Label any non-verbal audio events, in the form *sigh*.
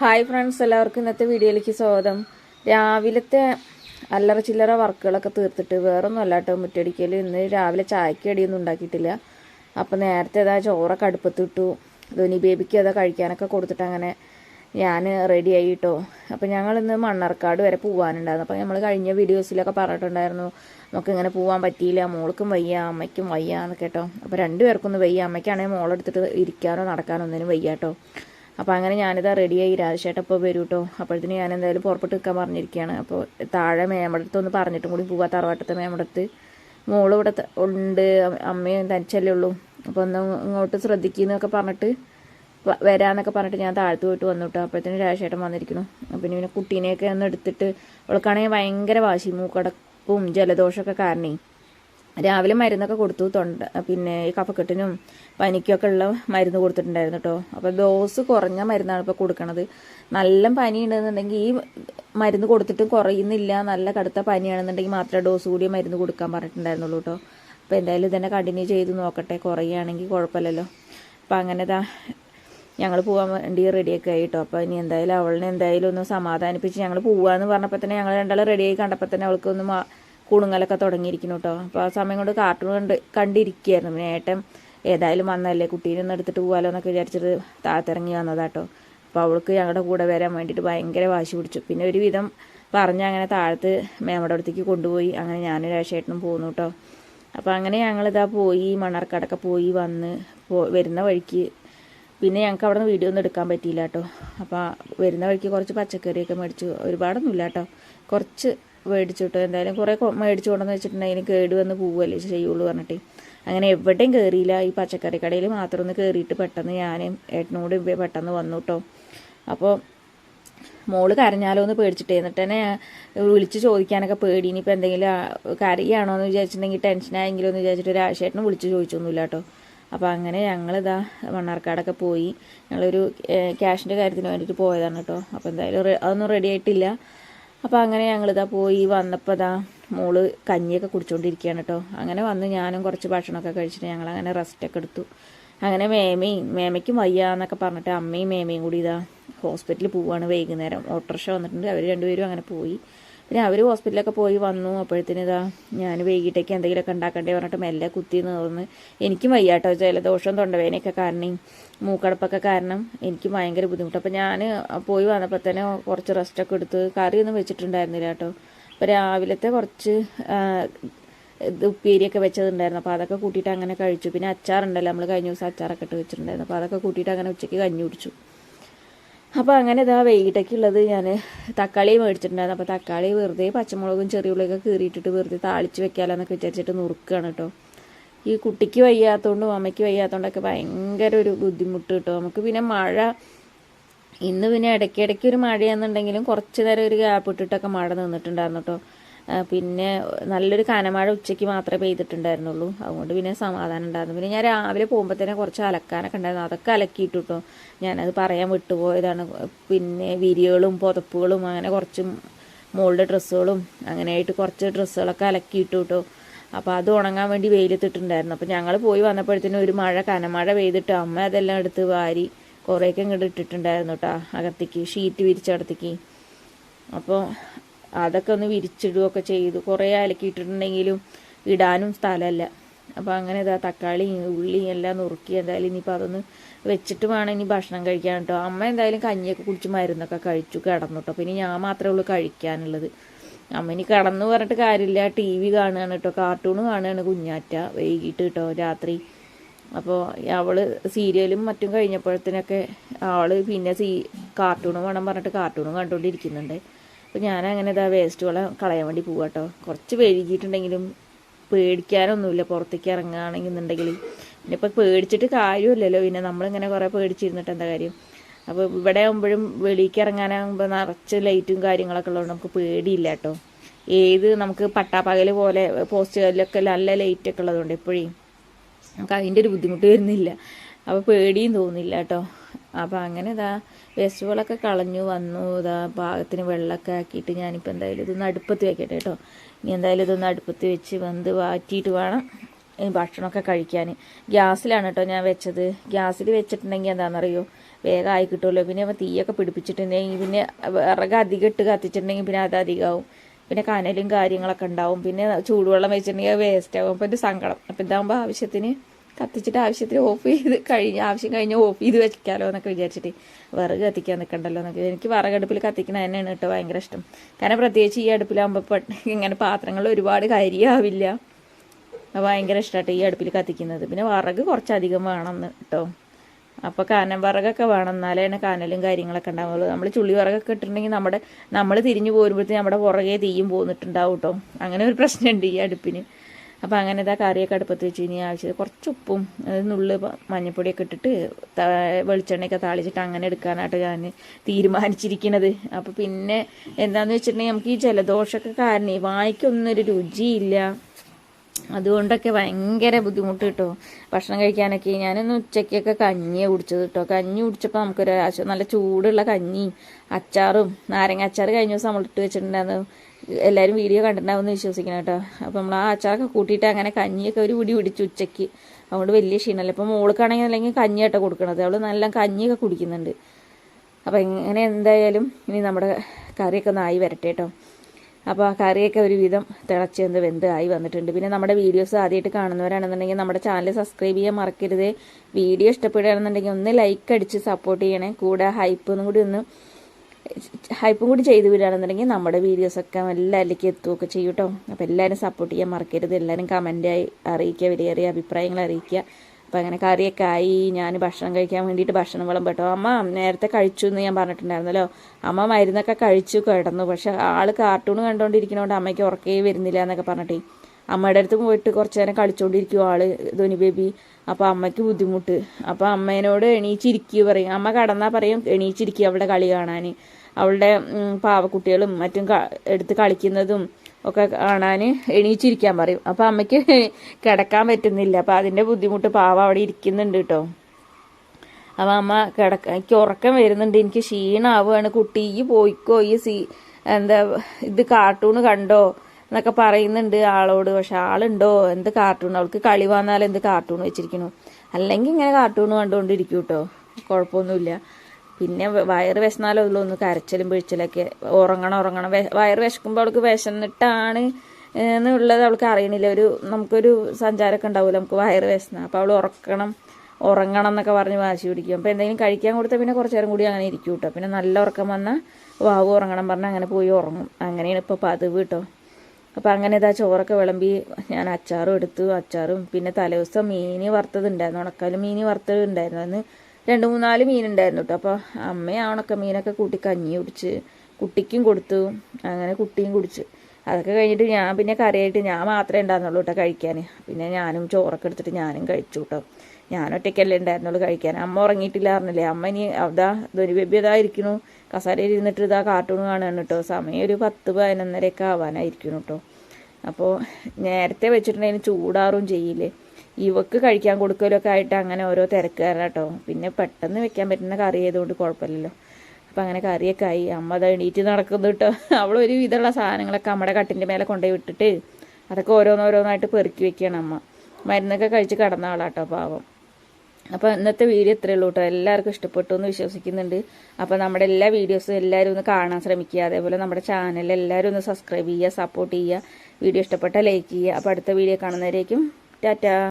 Hi friends എല്ലാവർക്കും ഇന്നത്തെ വീഡിയോയിലേക്ക് സ്വാഗതം. രാവിലത്തെ അല്ലറ ചില്ലറ വർക്കുകളൊക്കെ തീർത്തിട്ട് വേറൊന്നും അല്ല കേട്ടോ മുറ്റടിക്കൽ ഇന്ന് രാവിലെ ചായക്ക് അടിയൊന്നും ഉണ്ടാക്കിയിട്ടില്ല. അപ്പോൾ നേരത്തെ ഏതാ ചോറൊക്കെ അടുപ്പത്തിട്ടു ധോനി ബേബിക്ക് അതാ കഴിക്കാനൊക്കെ കൊടുത്തിട്ട് അങ്ങനെ ഞാൻ റെഡി ആയി കേട്ടോ അപ്പം ഞങ്ങൾ ഇന്ന് മണ്ണാർക്കാട് വരെ പോകാനുണ്ടായിരുന്നു അപ്പം നമ്മൾ കഴിഞ്ഞ വീഡിയോസിലൊക്കെ പറഞ്ഞിട്ടുണ്ടായിരുന്നു നമുക്ക് ഇങ്ങനെ പോകാൻ പറ്റിയില്ല മോൾക്കും വയ്യ അമ്മയ്ക്കും വയ്യ എന്നൊക്കെ കേട്ടോ അപ്പോൾ രണ്ടുപേർക്കൊന്നും വയ്യ. അമ്മയ്ക്കാണെങ്കിൽ മോളെടുത്തിട്ട് ഇരിക്കാനോ നടക്കാനോ ഒന്നിനും വയ്യ കേട്ടോ അപ്പോൾ അങ്ങനെ ഞാനിതാ റെഡിയായി രാജേട്ടൻ ഇപ്പോൾ വരൂ കേട്ടോ അപ്പോഴത്തേന് ഞാൻ എന്തായാലും പുറപ്പെട്ട് നിൽക്കാൻ പറഞ്ഞിരിക്കുകയാണ്. അപ്പോൾ താഴെ മേമടത്ത് ഒന്ന് പറഞ്ഞിട്ടും കൂടി പോവാ. തറവാട്ടത്തെ മേമടത്ത് മോൾ ഇവിടെ ഉണ്ട്. അമ്മയും തനിച്ചല്ലേ ഉള്ളൂ. അപ്പോൾ ഒന്ന് ഇങ്ങോട്ട് ശ്രദ്ധിക്കുന്നൊക്കെ പറഞ്ഞിട്ട് വരാന്നൊക്കെ പറഞ്ഞിട്ട് ഞാൻ താഴത്ത് പോയിട്ട് വന്നു കേട്ടോ അപ്പോഴത്തേന് രാജശേട്ടൻ വന്നിരിക്കുന്നു. പിന്നെ പിന്നെ കുട്ടീനെയൊക്കെ ഒന്ന് എടുത്തിട്ട് അവൾക്കാണെങ്കിൽ ഭയങ്കര വാശി മൂക്കടപ്പും ജലദോഷമൊക്കെ കാരണേ. രാവിലെ മരുന്നൊക്കെ കൊടുത്തു തൊണ്ട പിന്നെ ഈ കഫക്കെട്ടിനും പനിക്കൊക്കെ ഉള്ള മരുന്ന് കൊടുത്തിട്ടുണ്ടായിരുന്നു കേട്ടോ അപ്പോൾ ഡോസ് കുറഞ്ഞ മരുന്നാണ് ഇപ്പോൾ കൊടുക്കണത്. നല്ല പനി ഉണ്ടെന്നുണ്ടെങ്കിൽ ഈ മരുന്ന് കൊടുത്തിട്ടും കുറയുന്നില്ല നല്ല കടുത്ത പനിയാണെന്നുണ്ടെങ്കിൽ മാത്രമേ ഡോസ് കൂടി മരുന്ന് കൊടുക്കാൻ പറഞ്ഞിട്ടുണ്ടായിരുന്നുള്ളൂ കേട്ടോ അപ്പോൾ എന്തായാലും ഇതന്നെ കണ്ടിന്യൂ ചെയ്ത് നോക്കട്ടെ. കുറയുകയാണെങ്കിൽ കുഴപ്പമില്ലല്ലോ. അപ്പോൾ അങ്ങനെ ഇതാ ഞങ്ങൾ പോകാൻ വേണ്ടി റെഡിയൊക്കെ ആയി കേട്ടോ അപ്പോൾ ഇനി എന്തായാലും അവളിനെ എന്തായാലും ഒന്ന് സമാധാനിപ്പിച്ച് ഞങ്ങൾ പോവാന്ന് പറഞ്ഞപ്പോൾ തന്നെ ഞങ്ങൾ രണ്ടാളും റെഡിയായി കണ്ടപ്പോൾ തന്നെ അവൾക്ക് ഒന്ന് മാ- കുണുങ്ങലൊക്കെ തുടങ്ങിയിരിക്കുന്നു കേട്ടോ. അപ്പോൾ ആ സമയം കൊണ്ട് കാർട്ടൂൺ കണ്ട് കണ്ടിരിക്കുകയായിരുന്നു. പിന്നെ ഏട്ടൻ ഏതായാലും വന്നല്ലേ കുട്ടീനെ ഒന്ന് എടുത്തിട്ട് പോകാലോ എന്നൊക്കെ വിചാരിച്ചിട്ട് താഴത്തിറങ്ങി വന്നതാട്ടോ അപ്പോൾ അവൾക്ക് ഞങ്ങളുടെ കൂടെ വരാൻ വേണ്ടിയിട്ട് ഭയങ്കര വാശി പിടിച്ചു. പിന്നെ ഒരുവിധം പറഞ്ഞ് അങ്ങനെ താഴത്ത് മേമയുടെ അടുത്തേക്ക് കൊണ്ടുപോയി. അങ്ങനെ ഞാനും രാശേട്ടനും പോന്നു കേട്ടോ. അപ്പോൾ അങ്ങനെ ഞങ്ങളിതാ പോയി മണ്ണാർക്കാടൊക്കെ പോയി വന്ന് പോ വരുന്ന വഴിക്ക് പിന്നെ ഞങ്ങൾക്ക് അവിടെ നിന്ന് വീഡിയോ ഒന്നും എടുക്കാൻ പറ്റിയില്ല കേട്ടോ. അപ്പോൾ വരുന്ന വഴിക്ക് കുറച്ച് പച്ചക്കറിയൊക്കെ മേടിച്ചു. ഒരുപാടൊന്നുമില്ല കേട്ടോ. കുറച്ച് മേടിച്ചു കേട്ടോ എന്തായാലും കുറേ മേടിച്ചു കൊണ്ടെന്ന് വെച്ചിട്ടുണ്ടെങ്കിൽ കേട് വന്ന് പോവുകയല്ലേ ചെയ്യുള്ളൂ പറഞ്ഞിട്ട്. അങ്ങനെ എവിടെയും കയറിയില്ല ഈ പച്ചക്കറി കടയിൽ മാത്രം ഒന്ന് കയറിയിട്ട് പെട്ടെന്ന് ഞാൻ ഏട്ടനോട് പെട്ടെന്ന് വന്നു കേട്ടോ അപ്പോൾ മോൾ കരഞ്ഞാലോ എന്ന് പേടിച്ചിട്ടേ എന്നിട്ട് തന്നെ വിളിച്ച് ചോദിക്കാനൊക്കെ പേടി. ഇനിയിപ്പോൾ എന്തെങ്കിലും കരയാണോ എന്ന് വിചാരിച്ചിട്ടുണ്ടെങ്കിൽ ടെൻഷനായെങ്കിലോ എന്ന് വിചാരിച്ചിട്ട് ഒരു രാശേട്ടനെ വിളിച്ച് ചോദിച്ചൊന്നുമില്ല കേട്ടോ അപ്പോൾ അങ്ങനെ ഞങ്ങളിതാ മണ്ണാർക്കാടൊക്കെ പോയി. ഞങ്ങളൊരു ക്യാഷിന്റെ കാര്യത്തിന് വേണ്ടിയിട്ട് പോയതാണ് കേട്ടോ അപ്പോൾ എന്തായാലും അതൊന്നും റെഡി ആയിട്ടില്ല. അപ്പോൾ അങ്ങനെ ഞങ്ങളിതാ പോയി വന്നപ്പോൾ ഇതാ മോൾ കഞ്ഞിയൊക്കെ കുടിച്ചുകൊണ്ടിരിക്കുകയാണ് കേട്ടോ അങ്ങനെ വന്ന് ഞാനും കുറച്ച് ഭക്ഷണമൊക്കെ കഴിച്ചിട്ട് ഞങ്ങൾ അങ്ങനെ റെസ്റ്റൊക്കെ എടുത്തു. അങ്ങനെ മേമയും മേമയ്ക്കും വയ്യ എന്നൊക്കെ പറഞ്ഞിട്ട് അമ്മയും മേമയും കൂടി ഇതാ ഹോസ്പിറ്റലിൽ പോവുകയാണ് വൈകുന്നേരം ഓട്ടോറിക്ഷ വന്നിട്ടുണ്ട്. അവർ രണ്ടുപേരും അങ്ങനെ പോയി. പിന്നെ അവർ ഹോസ്പിറ്റലിലൊക്കെ പോയി വന്നു. അപ്പോഴത്തേന് ഇതാ ഞാൻ വൈകിട്ടേക്ക് എന്തെങ്കിലുമൊക്കെ ഉണ്ടാക്കണ്ടേ പറഞ്ഞിട്ട് മെല്ലെ കുത്തി നിന്ന്. എനിക്കും വയ്യാട്ടോ ജലദോഷം തൊണ്ടവേനയൊക്കെ കാരണം മൂക്കടപ്പൊക്കെ കാരണം എനിക്ക് ഭയങ്കര ബുദ്ധിമുട്ട്. അപ്പോൾ ഞാൻ പോയി വന്നപ്പോൾ തന്നെ കുറച്ച് റെസ്റ്റൊക്കെ എടുത്ത് കറിയൊന്നും വെച്ചിട്ടുണ്ടായിരുന്നില്ല കേട്ടോ. അപ്പോൾ രാവിലത്തെ കുറച്ച് ഉപ്പേരിയൊക്കെ വെച്ചതുണ്ടായിരുന്നു. അപ്പോൾ അതൊക്കെ കൂട്ടിയിട്ട് അങ്ങനെ കഴിച്ചു. പിന്നെ അച്ചാറുണ്ടല്ലോ നമ്മൾ കഴിഞ്ഞ ദിവസം അച്ചാറൊക്കെ ഇട്ട് വെച്ചിട്ടുണ്ടായിരുന്നു. അപ്പോൾ അതൊക്കെ കൂട്ടിയിട്ട് അങ്ങനെ ഉച്ചയ്ക്ക് കഞ്ഞി കുടിച്ചു. അപ്പോൾ അങ്ങനെ ഇതാ വൈകിട്ടേക്കുള്ളത് ഞാൻ തക്കാളി മേടിച്ചിട്ടുണ്ടായിരുന്നു. അപ്പോൾ തക്കാളി വെറുതെ പച്ചമുളകും ചെറിയുള്ളിയൊക്കെ കീറിയിട്ടിട്ട് വെറുതെ താളിച്ച് വെക്കാമെന്നൊക്കെ വിചാരിച്ചിട്ട് നുറുക്കുകയാണ് കേട്ടോ ഈ കുട്ടിക്ക് വയ്യാത്തതുകൊണ്ടും അമ്മയ്ക്ക് വയ്യാത്തതുകൊണ്ടൊക്കെ ഭയങ്കര ഒരു ബുദ്ധിമുട്ട് കേട്ടോ നമുക്ക് പിന്നെ മഴ ഇന്ന് പിന്നെ ഇടയ്ക്കിടയ്ക്ക് ഒരു മഴയാണെന്നുണ്ടെങ്കിലും കുറച്ച് നേരം ഒരു ഗ്യാപ്പ് ഇട്ടിട്ടൊക്കെ മഴ നിന്നിട്ടുണ്ടായിരുന്നു കേട്ടോ പിന്നെ നല്ലൊരു കനമഴ ഉച്ചയ്ക്ക് മാത്രമേ പെയ്തിട്ടുണ്ടായിരുന്നുള്ളൂ. അതുകൊണ്ട് പിന്നെ സമാധാനം ഉണ്ടായിരുന്നു. പിന്നെ ഞാൻ രാവിലെ പോകുമ്പോൾ തന്നെ കുറച്ച് അലക്കാനൊക്കെ ഉണ്ടായിരുന്നു. അതൊക്കെ അലക്കിയിട്ടിട്ടോ ഞാനത് പറയാൻ വിട്ടുപോയതാണ്. പിന്നെ വിരികളും പുതപ്പുകളും അങ്ങനെ കുറച്ച് മോളുടെ ഡ്രസ്സുകളും അങ്ങനെയായിട്ട് കുറച്ച് ഡ്രസ്സുകളൊക്കെ അലക്കിയിട്ടിട്ടോ അപ്പോൾ അത് ഉണങ്ങാൻ വേണ്ടി വെയിലത്തിട്ടുണ്ടായിരുന്നു. അപ്പോൾ ഞങ്ങൾ പോയി വന്നപ്പോഴത്തേനും ഒരു മഴ കനമഴ പെയ്തിട്ട് അമ്മ അതെല്ലാം എടുത്ത് വാരി കുറേയൊക്കെ ഇങ്ങോട്ട് ഇട്ടിട്ടുണ്ടായിരുന്നു കേട്ടോ അകത്തേക്ക് ഷീറ്റ് വിരിച്ചടത്തേക്ക് അപ്പോൾ അതൊക്കെ ഒന്ന് വിരിച്ചിടുകയൊക്കെ ചെയ്തു. കുറേ അലക്കിയിട്ടിട്ടുണ്ടെങ്കിലും ഇടാനും സ്ഥലമല്ല. അപ്പോൾ അങ്ങനെ ഇതാ തക്കാളി ഉള്ളി എല്ലാം നുറുക്കി എന്തായാലും ഇനിയിപ്പോൾ അതൊന്ന് വെച്ചിട്ട് വേണം ഇനി ഭക്ഷണം കഴിക്കാൻ കേട്ടോ അമ്മ എന്തായാലും കഞ്ഞിയൊക്കെ കുടിച്ച് മരുന്നൊക്കെ കഴിച്ചു കിടന്നു കേട്ടോ പിന്നെ ഞാൻ മാത്രമേ ഉള്ളൂ കഴിക്കാനുള്ളത്. അമ്മ ഇനി കിടന്നു പറഞ്ഞിട്ട് കാര്യമില്ല. ടി വി കാണുകയാണ് കേട്ടോ കാർട്ടൂൺ കാണുകയാണ് കുഞ്ഞാറ്റ വൈകിട്ട് കേട്ടോ രാത്രി. അപ്പോൾ അവൾ സീരിയലും മറ്റും കഴിഞ്ഞപ്പോഴത്തേനൊക്കെ അവൾ പിന്നെ സീ കാർട്ടൂണും വേണം പറഞ്ഞിട്ട് കാർട്ടൂണും കണ്ടുകൊണ്ടിരിക്കുന്നുണ്ട്. അപ്പോൾ ഞാൻ അങ്ങനെ ഇതാ വേസ്റ്റ് വെള്ളം കളയാൻ വേണ്ടി പോവുക കേട്ടോ കുറച്ച് വൈകിട്ടുണ്ടെങ്കിലും പേടിക്കാനൊന്നുമില്ല. പുറത്തേക്ക് ഇറങ്ങുകയാണെന്നുണ്ടെങ്കിൽ പിന്നെ ഇപ്പോൾ പേടിച്ചിട്ട് കാര്യമില്ലല്ലോ. പിന്നെ നമ്മളിങ്ങനെ കുറേ പേടിച്ചിരുന്നിട്ട് എന്താ കാര്യം? അപ്പോൾ ഇവിടെ ആകുമ്പോഴും വെളിക്ക് ഇറങ്ങാനാകുമ്പോൾ നിറച്ച് ലൈറ്റും കാര്യങ്ങളൊക്കെ ഉള്ളതുകൊണ്ട് നമുക്ക് പേടിയില്ല കേട്ടോ ഏത് നമുക്ക് പട്ടാപ്പകൽ പോലെ പോസ്റ്റുകളിലൊക്കെ നല്ല ലൈറ്റൊക്കെ ഉള്ളതുകൊണ്ട് എപ്പോഴും നമുക്ക് അതിന്റെ ഒരു ബുദ്ധിമുട്ട് വരുന്നില്ല. അപ്പോൾ പേടിയും തോന്നില്ല കേട്ടോ അപ്പോൾ അങ്ങനെ ഇതാ വേസ്റ്റുകളൊക്കെ കളഞ്ഞു വന്നു ഇതാ പാകത്തിന് വെള്ളമൊക്കെ ആക്കിയിട്ട് ഞാനിപ്പോൾ എന്തായാലും ഇതൊന്ന് അടുപ്പത്ത് വെക്കട്ടെ കേട്ടോ. ഇനി എന്തായാലും ഇതൊന്ന് അടുപ്പത്ത് വെച്ച് വെന്ത് വാറ്റിയിട്ട് വേണം ഭക്ഷണമൊക്കെ കഴിക്കാൻ ഗ്യാസിലാണ് കേട്ടോ ഞാൻ വെച്ചത്. ഗ്യാസിൽ വെച്ചിട്ടുണ്ടെങ്കിൽ എന്താണെന്നറിയോ? വേഗം ആയി കിട്ടുമല്ലോ. പിന്നെ തീയൊക്കെ പിടിപ്പിച്ചിട്ടുണ്ടെങ്കിൽ പിന്നെ വിറക് അധികം ഇട്ട് കത്തിച്ചിട്ടുണ്ടെങ്കിൽ പിന്നെ അത് അധികമാവും. പിന്നെ കനലും കാര്യങ്ങളൊക്കെ ഉണ്ടാവും. പിന്നെ ചൂടുവെള്ളം വെച്ചിട്ടുണ്ടെങ്കിൽ വേസ്റ്റ് ആവും. അപ്പോൾ ഒരു സങ്കടം. അപ്പോൾ ഇതാകുമ്പോൾ ആവശ്യത്തിന് കത്തിച്ചിട്ട് ആവശ്യത്തിന് ഓഫ് ചെയ്ത് കഴിഞ്ഞ് ആവശ്യം കഴിഞ്ഞ് ഓഫ് ചെയ്ത് വെക്കാലോ എന്നൊക്കെ വിചാരിച്ചിട്ട് വിറക് കത്തിക്കാൻ നിൽക്കണ്ടല്ലോ എന്നൊക്കെ. എനിക്ക് വിറകടുപ്പിൽ കത്തിക്കണ തന്നെയാണ് കേട്ടോ ഭയങ്കര ഇഷ്ടം. കാരണം പ്രത്യേകിച്ച് ഈ അടുപ്പിലാകുമ്പോൾ ഇങ്ങനെ പാത്രങ്ങൾ ഒരുപാട് കരിയാവില്ല. ഭയങ്കര ഇഷ്ടമായിട്ട് ഈ അടുപ്പിൽ കത്തിക്കുന്നത്. പിന്നെ വിറക് കുറച്ചധികം വേണം കേട്ടോ. അപ്പോൾ കാനം വിറകൊക്കെ വേണം. എന്നാലേ കാനലും കാര്യങ്ങളൊക്കെ ഉണ്ടാവുള്ളൂ. നമ്മൾ ചുള്ളി വിറകൊക്കെ ഇട്ടിട്ടുണ്ടെങ്കിൽ നമ്മുടെ നമ്മൾ തിരിഞ്ഞു പോരുമ്പോഴത്തേക്കും നമ്മുടെ പുറകെ തീയും പോന്നിട്ടുണ്ടാവും കേട്ടോ. അങ്ങനെ ഒരു പ്രശ്നമുണ്ട് ഈ അടുപ്പിന്. അപ്പോൾ അങ്ങനെ ഇതാ കറിയൊക്കെ അടുപ്പത്ത് വെച്ച് ഇനി ആവശ്യത്തിൽ കുറച്ച് ഉപ്പും നുള്ള് മഞ്ഞപ്പൊടിയൊക്കെ ഇട്ടിട്ട് വെളിച്ചെണ്ണയൊക്കെ താളിച്ചിട്ട് അങ്ങനെ എടുക്കാനായിട്ട് ഞാൻ തീരുമാനിച്ചിരിക്കുന്നത് അപ്പോൾ പിന്നെ എന്താണെന്ന് വെച്ചിട്ടുണ്ടെങ്കിൽ നമുക്ക് ഈ ജലദോഷമൊക്കെ കാരണം ഈ ഒരു രുചിയില്ല. അതുകൊണ്ടൊക്കെ ഭയങ്കര ബുദ്ധിമുട്ട് കിട്ടും. ഭക്ഷണം കഴിക്കാനൊക്കെ ഞാനൊന്ന് ഉച്ചയ്ക്കൊക്കെ കഞ്ഞി കുടിച്ചത് കേട്ടോ. കഞ്ഞി കുടിച്ചപ്പോൾ നമുക്കൊരു ആശ്വാസം നല്ല ചൂടുള്ള കഞ്ഞി അച്ചാറും നാരങ്ങ അച്ചാർ കഴിഞ്ഞ ദിവസം നമ്മളിട്ട് വെച്ചിട്ടുണ്ടായിരുന്നു. എല്ലാവരും വീഡിയോ കണ്ടിട്ടുണ്ടാവുമെന്ന് വിശ്വസിക്കണം കേട്ടോ. അപ്പോൾ നമ്മൾ ആ അച്ചാറൊക്കെ കൂട്ടിയിട്ട് അങ്ങനെ കഞ്ഞിയൊക്കെ ഒരു പിടി പിടിച്ചു ഉച്ചയ്ക്ക് അതുകൊണ്ട് വലിയ ക്ഷീണമല്ല. ഇപ്പോൾ മോൾക്കാണെങ്കിൽ അല്ലെങ്കിൽ കഞ്ഞിയാട്ടോ കൊടുക്കണത്. അവൾ നല്ല കഞ്ഞിയൊക്കെ കുടിക്കുന്നുണ്ട്. അപ്പോൾ എങ്ങനെ എന്തായാലും ഇനി നമ്മുടെ കറിയൊക്കെ ഒന്ന് ആയി വരട്ടെ കേട്ടോ. അപ്പോൾ ആ കറിയൊക്കെ ഒരുവിധം തിളച്ച് എന്ത് വെന്ത് ആയി വന്നിട്ടുണ്ട്. പിന്നെ നമ്മുടെ വീഡിയോസ് ആദ്യമായിട്ട് കാണുന്നവരാണെന്നുണ്ടെങ്കിൽ നമ്മുടെ ചാനൽ സബ്സ്ക്രൈബ് ചെയ്യാൻ മറക്കരുത്. വീഡിയോ ഇഷ്ടപ്പെടുകയാണെന്നുണ്ടെങ്കിൽ ഒന്ന് ലൈക്ക് അടിച്ച് സപ്പോർട്ട് ചെയ്യണേ. കൂടെ ഹൈപ്പ് ഒന്നും കൂടി ഒന്ന് ഹൈപ്പും കൂടി ചെയ്ത് വിടുകയാണെന്നുണ്ടെങ്കിൽ നമ്മുടെ വീഡിയോസൊക്കെ എല്ലാവരിലേക്ക് എത്തുകയൊക്കെ ചെയ്യും കേട്ടോ അപ്പോൾ എല്ലാവരും സപ്പോർട്ട് ചെയ്യാൻ മറക്കരുത്. എല്ലാവരും കമന്റായി അറിയിക്കുക വിലയേറിയ അഭിപ്രായങ്ങൾ അറിയിക്കുക. അപ്പോൾ അങ്ങനെ കറിയൊക്കെ ആയി. ഞാൻ ഭക്ഷണം കഴിക്കാൻ വേണ്ടിയിട്ട് ഭക്ഷണം വിളമ്പട്ടോ. അമ്മ നേരത്തെ കഴിച്ചു എന്ന് ഞാൻ പറഞ്ഞിട്ടുണ്ടായിരുന്നല്ലോ. അമ്മ മരുന്നൊക്കെ കഴിച്ചു കിടന്നു. പക്ഷെ ആൾ കാർട്ടൂൺ കണ്ടുകൊണ്ടിരിക്കുന്നതുകൊണ്ട് അമ്മയ്ക്ക് ഉറക്കേ വരുന്നില്ല എന്നൊക്കെ പറഞ്ഞിട്ടേ. അമ്മയുടെ അടുത്ത് പോയിട്ട് കുറച്ച് നേരം കളിച്ചുകൊണ്ടിരിക്കും ആൾ ധോനി ബേബി. അപ്പോൾ അമ്മയ്ക്ക് ബുദ്ധിമുട്ട്. അപ്പോൾ അമ്മേനോട് എണീച്ചിരിക്കുക പറയും. അമ്മ കടന്നാൽ പറയും എണീച്ചിരിക്കുക അവളുടെ കളി കാണാൻ അവളുടെ പാവക്കുട്ടികളും മറ്റും എടുത്ത് കളിക്കുന്നതും ഒക്കെ കാണാൻ എണീച്ചിരിക്കാൻ പറയും. അപ്പോൾ അമ്മയ്ക്ക് *laughs* കിടക്കാൻ പറ്റുന്നില്ല. അപ്പോൾ അതിന്റെ ബുദ്ധിമുട്ട് പാവ അവിടെ ഇരിക്കുന്നുണ്ട് കേട്ടോ. അപ്പം അമ്മ കിടക്ക എനിക്ക് ഉറക്കം വരുന്നുണ്ട്. എനിക്ക് ക്ഷീണാവുകയാണ്. കുട്ടി ഈ പോയിക്കോ ഈ സീ എന്താ ഇത് കാർട്ടൂൺ കണ്ടോ എന്നൊക്കെ പറയുന്നുണ്ട് ആളോട്. പക്ഷെ ആളുണ്ടോ? എന്ത് കാർട്ടൂൺ അവൾക്ക് കളി വന്നാൽ എന്ത് കാർട്ടൂൺ വെച്ചിരിക്കണു? അല്ലെങ്കിൽ ഇങ്ങനെ കാർട്ടൂൺ കണ്ടുകൊണ്ടിരിക്കും കേട്ടോ. കുഴപ്പമൊന്നുമില്ല. പിന്നെ വയറ് വിശന്നാലോ ഉള്ളൂ ഒന്ന് കരച്ചിലും പിഴിച്ചിലൊക്കെ. ഉറങ്ങണം ഉറങ്ങണം. വയറ് വിശക്കുമ്പോൾ അവൾക്ക് വിശന്നിട്ടാണ് എന്നുള്ളത് അവൾക്ക് അറിയണില്ല. ഒരു നമുക്കൊരു സഞ്ചാരമൊക്കെ ഉണ്ടാവില്ല നമുക്ക് വയറ് വിശന്ന. അപ്പോൾ അവൾ ഉറക്കണം ഉറങ്ങണം എന്നൊക്കെ പറഞ്ഞ് വാശി പിടിക്കും. അപ്പോൾ എന്തെങ്കിലും കഴിക്കാൻ കൊടുത്താൽ പിന്നെ കുറച്ച് നേരം കൂടി അങ്ങനെ ഇരിക്കും കേട്ടോ പിന്നെ നല്ല ഉറക്കം വന്നാൽ വാവ് ഉറങ്ങണം പറഞ്ഞാൽ അങ്ങനെ പോയി ഉറങ്ങും. അങ്ങനെയാണ് ഇപ്പോൾ പതിവ് കേട്ടോ അപ്പോൾ അങ്ങനെ ഇതാ ചോറൊക്കെ വിളമ്പി ഞാൻ അച്ചാറും എടുത്തു. അച്ചാറും പിന്നെ തലേദിവസം മീൻ വറുത്തതുണ്ടായിരുന്നു. ഉണക്കാലും മീൻ വറുത്തത് ഉണ്ടായിരുന്നു അന്ന് രണ്ട് മൂന്നാൽ മീനുണ്ടായിരുന്നു കേട്ടോ അപ്പോൾ അമ്മയാണ് മീനൊക്കെ കൂട്ടി കഞ്ഞി കുടിച്ച് കുട്ടിക്കും കൊടുത്തു അങ്ങനെ കുട്ടിയും കുടിച്ച്. അതൊക്കെ കഴിഞ്ഞിട്ട് ഞാൻ പിന്നെ കറിയായിട്ട് ഞാൻ മാത്രമേ ഉണ്ടായിരുന്നുള്ളൂ കേട്ടോ കഴിക്കാൻ പിന്നെ ഞാനും ചോറൊക്കെ എടുത്തിട്ട് ഞാനും കഴിച്ചു കേട്ടോ ഞാൻ ഒറ്റയ്ക്കല്ലേ ഉണ്ടായിരുന്നുള്ളൂ കഴിക്കാൻ. അമ്മ ഉറങ്ങിയിട്ടില്ല പറഞ്ഞില്ലേ. അമ്മ ഇനി അതാ ധ്വനി ഇരിക്കണു. കസാരയിൽ ഇരുന്നിട്ട് ഇതാ കാർട്ടൂൺ കാണുകയാണ് കേട്ടോ സമയം ഒരു പത്ത് പതിനൊന്നരയൊക്കെ ആവാനായിരിക്കണം കേട്ടോ അപ്പോൾ നേരത്തെ വെച്ചിട്ടുണ്ടെങ്കിൽ ചൂടാറും ചെയ്യില്ലേ. ഇവക്ക് കഴിക്കാൻ കൊടുക്കലൊക്കെ ആയിട്ട് അങ്ങനെ ഓരോ തിരക്കുകാരാണ് കേട്ടോ. പിന്നെ പെട്ടെന്ന് വെക്കാൻ പറ്റുന്ന കറി ആയതുകൊണ്ട് കുഴപ്പമില്ലല്ലോ. അപ്പം അങ്ങനെ കറിയൊക്കെ ആയി. അമ്മ അത് എണീറ്റ് നടക്കുന്നു കേട്ടോ. അവൾ ഒരു വിധമുള്ള സാധനങ്ങളൊക്കെ അമ്മയുടെ കട്ടിന്റെ മേലെ കൊണ്ടുപോയി വിട്ടിട്ട് അതൊക്കെ ഓരോന്നോരോന്നായിട്ട് പെറുക്കി വെക്കുകയാണ് അമ്മ. മരുന്നൊക്കെ കഴിച്ച് കിടന്ന ആളാട്ടോ പാവം. അപ്പോൾ ഇന്നത്തെ വീഡിയോ ഇത്രയേ ഉള്ളൂ കേട്ടോ. എല്ലാവർക്കും ഇഷ്ടപ്പെട്ടു എന്ന് വിശ്വസിക്കുന്നുണ്ട്. അപ്പോൾ നമ്മുടെ എല്ലാ വീഡിയോസും എല്ലാവരും ഒന്ന് കാണാൻ ശ്രമിക്കുക. അതേപോലെ നമ്മുടെ ചാനൽ എല്ലാവരും ഒന്ന് സബ്സ്ക്രൈബ് ചെയ്യുക സപ്പോർട്ട് ചെയ്യുക. വീഡിയോ ഇഷ്ടപ്പെട്ടാൽ ലൈക്ക് ചെയ്യുക. അപ്പോൾ അടുത്ത വീഡിയോ കാണുന്നവരേക്കും ടാറ്റാ.